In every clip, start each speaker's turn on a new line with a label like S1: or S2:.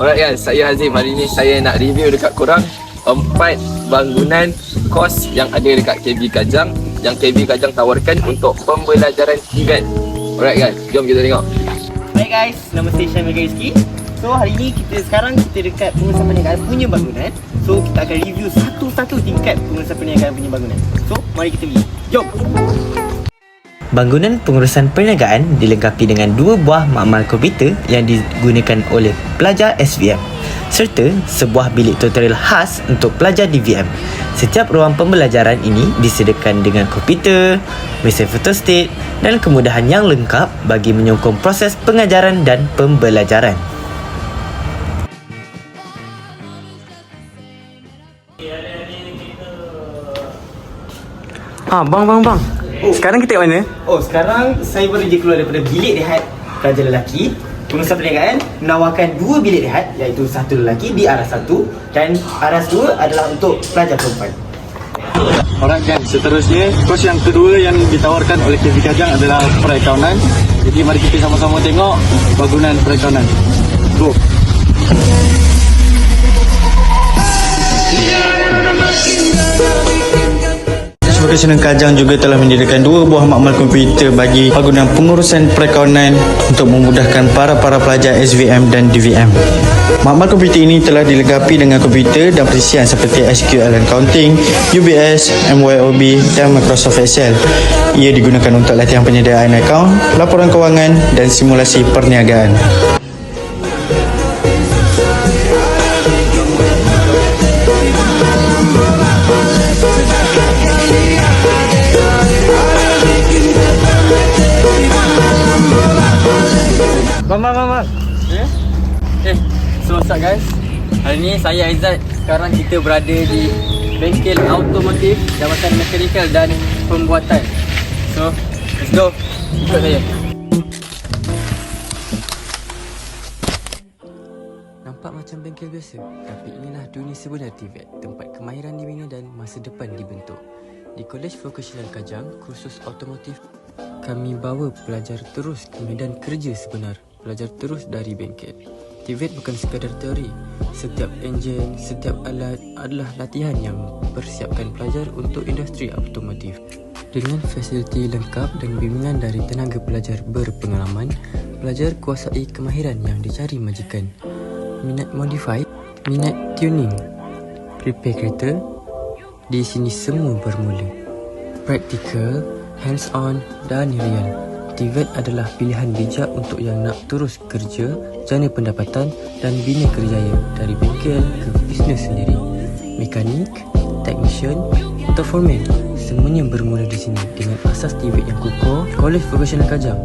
S1: Alright guys, saya Hazim. Hari ni saya nak review dekat korang empat bangunan kos yang ada dekat KB Kajang yang KB Kajang tawarkan untuk pembelajaran TVET. Alright guys, jom kita tengok.
S2: Baik guys, nama saya Syam Mega Rizky So hari ni kita sekarang kita dekat pengurusan perniagaan punya bangunan So kita akan review satu-satu tingkat pengurusan perniagaan punya bangunan So mari kita pergi Jom
S3: Bangunan pengurusan perniagaan dilengkapi dengan dua buah makmal komputer yang digunakan oleh pelajar SVM serta sebuah bilik tutorial khas untuk pelajar DVM. Setiap ruang pembelajaran ini disediakan dengan komputer, mesin fotostat dan kemudahan yang lengkap bagi menyokong proses pengajaran dan pembelajaran.
S4: Ah, bang, bang, bang. Sekarang kita kat mana?
S2: Oh sekarang saya baru je keluar daripada bilik rehat pelajar lelaki Pengurusan perniagaan menawarkan dua bilik rehat iaitu satu lelaki di arah satu dan arah dua adalah untuk pelajar perempuan
S4: Alright kan, seterusnya kos yang kedua yang ditawarkan oleh KV Kajang adalah perakaunan. Jadi mari kita sama-sama tengok bangunan perakaunan. Go. Vocational Kajang juga telah menyediakan dua buah makmal komputer bagi bangunan pengurusan perakaunan untuk memudahkan para-para pelajar SVM dan DVM. Makmal komputer ini telah dilengkapi dengan komputer dan perisian seperti SQL Accounting, UBS, MYOB dan Microsoft Excel. Ia digunakan untuk latihan penyediaan akaun, laporan kewangan dan simulasi perniagaan.
S1: Bang, bang, bang, bang. Eh? Eh, so what's up guys? Hari ni saya Aizat. Sekarang kita berada di bengkel automotif Jabatan Mekanikal dan Pembuatan. So, let's go. Ikut saya.
S5: Nampak macam bengkel biasa, tapi inilah dunia sebenar TVET, tempat kemahiran dibina dan masa depan dibentuk. Di College Vocational Kajang, kursus automotif, kami bawa pelajar terus ke medan kerja sebenar, belajar terus dari bengkel. TVET bukan sekadar teori, setiap enjin, setiap alat adalah latihan yang mempersiapkan pelajar untuk industri automotif. Dengan fasiliti lengkap dan bimbingan dari tenaga pelajar berpengalaman, pelajar kuasai kemahiran yang dicari majikan minat modify, minat tuning, repair kereta, di sini semua bermula. Practical, hands-on dan real. TVET adalah pilihan bijak untuk yang nak terus kerja, jana pendapatan dan bina kerjaya dari bengkel ke bisnes sendiri. Mekanik, technician atau foreman, semuanya bermula di sini dengan asas TVET yang kukuh, College Vocational Kajang.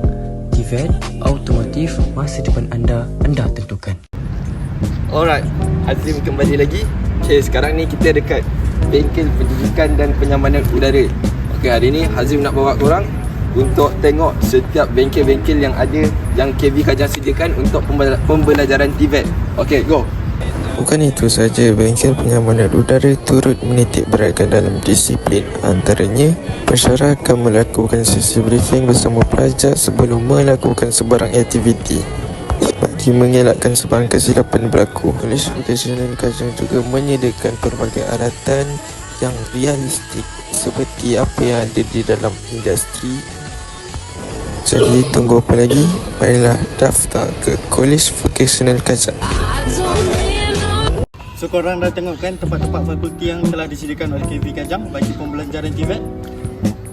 S5: TVET, automotif, masa depan anda, anda tentukan.
S1: Alright, Azim kembali lagi. Okay, sekarang ni kita dekat bengkel pendidikan dan penyamanan udara. Okay, hari ni Hazim nak bawa korang untuk tengok setiap bengkel-bengkel yang ada yang KB Kajang sediakan untuk pembela- pembelajaran TVET. Okay, go.
S6: Bukan itu saja, bengkel penyamanan udara turut menitik beratkan dalam disiplin. Antaranya, pensyarah akan melakukan sesi briefing bersama pelajar sebelum melakukan sebarang aktiviti bagi mengelakkan sebarang kesilapan berlaku. Polis Vocational Kajang juga menyediakan pelbagai alatan yang realistik seperti apa yang ada di dalam industri. Jadi tunggu apa lagi? Marilah daftar ke College Vocational Kajang.
S4: So korang dah tengok kan tempat-tempat fakulti yang telah disediakan oleh KV Kajang bagi pembelajaran TVET?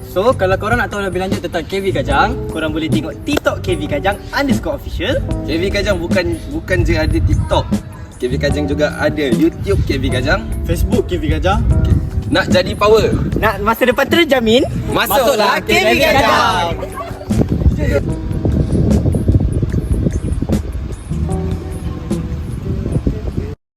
S2: So kalau korang nak tahu lebih lanjut tentang KV Kajang Korang boleh tengok TikTok KV Kajang underscore official
S1: KB Kajang bukan bukan je ada TikTok. KB Kajang juga ada YouTube KB Kajang.
S4: Facebook KV Kajang?
S1: Nak jadi power?
S2: Nak masa depan terjamin
S1: Masuklah KV Kajang. 谢谢